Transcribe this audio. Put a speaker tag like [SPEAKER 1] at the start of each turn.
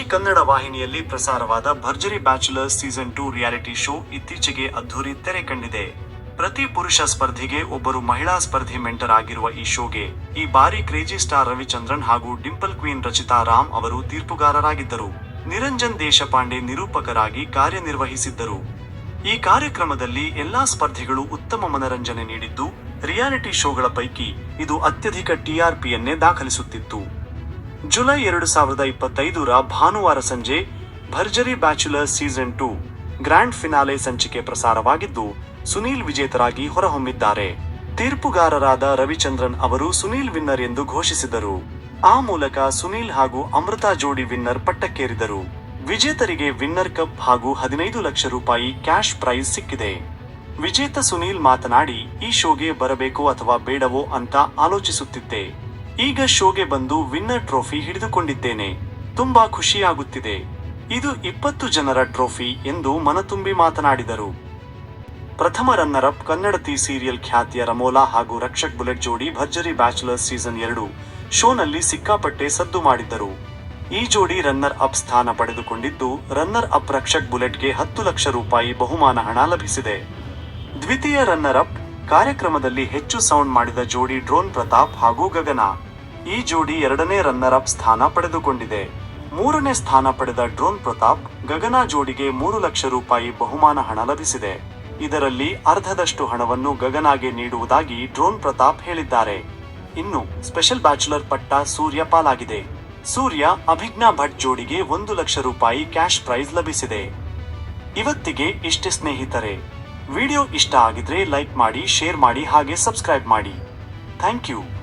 [SPEAKER 1] G Kannada ವಾಹಿನಿಯಲ್ಲಿ ಪ್ರಸಾರವಾದ Bharjari bachelors season two reality show ಇತ್ತೀಚೆಗೆ ಅದ್ಧೂರಿ ತೆರೆ ಕಂಡಿದೆ. ಪ್ರತಿ ಪುರುಷ ಸ್ಪರ್ಧಿಗೆ ಒಬ್ಬರು ಮಹಿಳಾ ಸ್ಪರ್ಧಿ ಮೆಂಟರ್ ಆಗಿರುವ ಈ ಶೋಗೆ, ಈ ಬಾರಿ ಕ್ರೇಜಿ ಸ್ಟಾರ್ ರವಿಚಂದ್ರನ್ ಹಾಗೂ ಡಿಂಪಲ್ ಕ್ವೀನ್ ರಚಿತಾ ರಾಮ್ ಅವರು ತೀರ್ಪುಗಾರರಾಗಿದ್ದರು. ನಿರಂಜನ್ ದೇಶಪಾಂಡೆ ನಿರೂಪಕರಾಗಿ ಕಾರ್ಯನಿರ್ವಹಿಸಿದ್ದರು. ಈ ಕಾರ್ಯಕ್ರಮದಲ್ಲಿ ಎಲ್ಲಾ ಸ್ಪರ್ಧಿಗಳು ಉತ್ತಮ ಮನರಂಜನೆ ನೀಡಿದ್ದು, ರಿಯಾಲಿಟಿ ಶೋಗಳ ಪೈಕಿ ಇದು ಅತ್ಯಧಿಕ ಟಿಆರ್ಪಿಯನ್ನೇ ದಾಖಲಿಸುತ್ತಿತ್ತು. ಜುಲೈ ಎರಡು ಸಾವಿರದ ಇಪ್ಪತ್ತೈದರ ಭಾನುವಾರ ಸಂಜೆ Bharjari bachelor season two grand finale ಸಂಚಿಕೆ ಪ್ರಸಾರವಾಗಿದ್ದು ಸುನೀಲ್ ವಿಜೇತರಾಗಿ ಹೊರಹೊಮ್ಮಿದ್ದಾರೆ. ತೀರ್ಪುಗಾರರಾದ ರವಿಚಂದ್ರನ್ ಅವರು ಸುನೀಲ್ ವಿನ್ನರ್ ಎಂದು ಘೋಷಿಸಿದರು. ಆ ಮೂಲಕ ಸುನೀಲ್ ಹಾಗೂ ಅಮೃತಾ ಜೋಡಿ ವಿನ್ನರ್ ಪಟ್ಟಕ್ಕೇರಿದರು. ವಿಜೇತರಿಗೆ ವಿನ್ನರ್ ಕಪ್ ಹಾಗೂ ಹದಿನೈದು ಲಕ್ಷ ರೂಪಾಯಿ ಕ್ಯಾಶ್ ಪ್ರೈಸ್ ಸಿಕ್ಕಿದೆ. ವಿಜೇತ ಸುನೀಲ್ ಮಾತನಾಡಿ, ಈ ಶೋಗೆ ಬರಬೇಕೋ ಅಥವಾ ಬೇಡವೋ ಅಂತ ಆಲೋಚಿಸುತ್ತಿದ್ದೆ. ಈಗ ಶೋಗೆ ಬಂದು ವಿನ್ನರ್ ಟ್ರೋಫಿ ಹಿಡಿದುಕೊಂಡಿದ್ದೇನೆ. ತುಂಬಾ ಖುಷಿಯಾಗುತ್ತಿದೆ. ಇದು ಇಪ್ಪತ್ತು ಜನರ ಟ್ರೋಫಿ ಎಂದು ಮನತುಂಬಿ ಮಾತನಾಡಿದರು. ಪ್ರಥಮ ರನ್ನರ್ ಅಪ್ ಕನ್ನಡತಿ ಸೀರಿಯಲ್ ಖ್ಯಾತಿಯ ರಮೋಲಾ ಹಾಗೂ ರಕ್ಷಕ್ ಬುಲೆಟ್ ಜೋಡಿ ಭರ್ಜರಿ ಬ್ಯಾಚುಲರ್ಸ್ ಸೀಸನ್ ಎರಡು ಶೋನಲ್ಲಿ ಸಿಕ್ಕಾಪಟ್ಟೆ ಸದ್ದು ಮಾಡಿದ್ದರು. ಈ ಜೋಡಿ ರನ್ನರ್ ಅಪ್ ಸ್ಥಾನ ಪಡೆದುಕೊಂಡಿದ್ದು ರನ್ನರ್ ಅಪ್ ರಕ್ಷಕ್ ಬುಲೆಟ್ಗೆ ಹತ್ತು ಲಕ್ಷ ರೂಪಾಯಿ ಬಹುಮಾನ ಹಣ ಲಭಿಸಿದೆ. ದ್ವಿತೀಯ ರನ್ನರ್ ಅಪ್ ಕಾರ್ಯಕ್ರಮದಲ್ಲಿ ಹೆಚ್ಚು ಸೌಂಡ್ ಮಾಡಿದ ಜೋಡಿ ಡ್ರೋನ್ ಪ್ರತಾಪ್ ಹಾಗೂ ಗಗನ. ಈ ಜೋಡಿ ಎರಡನೇ ರನ್ನರ್ ಅಪ್ ಸ್ಥಾನ ಪಡೆದುಕೊಂಡಿದೆ. ಮೂರನೇ ಸ್ಥಾನ ಪಡೆದ ಡ್ರೋನ್ ಪ್ರತಾಪ್ ಗಗನ ಜೋಡಿಗೆ ಮೂರು ಲಕ್ಷ ರೂಪಾಯಿ ಬಹುಮಾನ ಹಣ ಲಭಿಸಿದೆ. ಇದರಲ್ಲಿ ಅರ್ಧದಷ್ಟು ಹಣವನ್ನು ಗಗನಾಗೆ ನೀಡುವುದಾಗಿ ಡ್ರೋನ್ ಪ್ರತಾಪ್ ಹೇಳಿದ್ದಾರೆ. ಇನ್ನು ಸ್ಪೆಷಲ್ ಬ್ಯಾಚುಲರ್ ಪಟ್ಟ ಸೂರ್ಯ ಪಾಲಾಗಿದೆ. ಸೂರ್ಯ ಅಭಿಜ್ಞಾ ಭಟ್ ಜೋಡಿಗೆ ಒಂದು ಲಕ್ಷ ರೂಪಾಯಿ ಕ್ಯಾಶ್ ಪ್ರೈಸ್ ಲಭಿಸಿದೆ. ಇವತ್ತಿಗೆ ಇಷ್ಟೇ ಸ್ನೇಹಿತರೆ. ವಿಡಿಯೋ ಇಷ್ಟ ಆಗಿದ್ರೆ ಲೈಕ್ ಮಾಡಿ, ಶೇರ್ ಮಾಡಿ ಹಾಗೆ ಸಬ್ಸ್ಕ್ರೈಬ್ ಮಾಡಿ. Thank you.